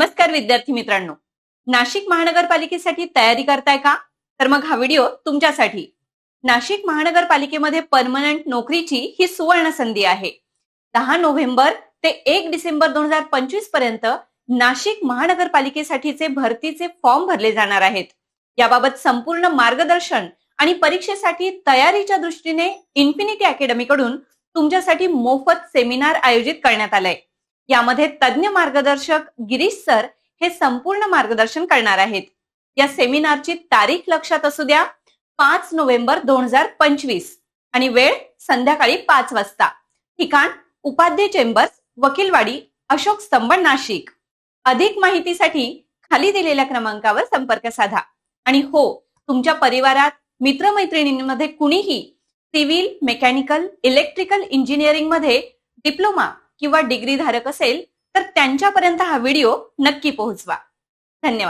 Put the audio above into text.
नमस्कार विद्यार्थी मित्रांनो. नाशिक महानगरपालिकेसाठी तयारी करताय का? तर मग हा व्हिडिओ तुमच्यासाठी. नाशिक महानगरपालिकेमध्ये परमनंट नोकरीची ही सुवर्ण संधी आहे. दहा नोव्हेंबर ते एक डिसेंबर दोन हजार पंचवीसपर्यंत नाशिक महानगरपालिकेसाठीचे भरतीचे फॉर्म भरले जाणार आहेत. याबाबत संपूर्ण मार्गदर्शन आणि परीक्षेसाठी तयारीच्या दृष्टीने इन्फिनिटी अकॅडमी कडून तुमच्यासाठी मोफत सेमिनार आयोजित करण्यात आलाय. यामध्ये तज्ज्ञ मार्गदर्शक गिरीश सर हे संपूर्ण मार्गदर्शन करणार आहेत. या सेमिनारची तारीख लक्षात असू द्या. पाच नोव्हेंबर दोन हजार पंचवीस आणि वेळ संध्याकाळी पाच वाजता. ठिकाण उपाध्ये चेंबर्स वकीलवाडी अशोक स्तंभ नाशिक. अधिक माहितीसाठी खाली दिलेल्या क्रमांकावर संपर्क साधा. आणि हो तुमच्या परिवारात मित्रमैत्रिणींमध्ये कुणीही सिव्हिल मेकॅनिकल इलेक्ट्रिकल इंजिनिअरिंगमध्ये डिप्लोमा किंवा डिग्री धारक असेल तर त्यांच्यापर्यंत हा व्हिडिओ नक्की पोहोचवा. धन्यवाद.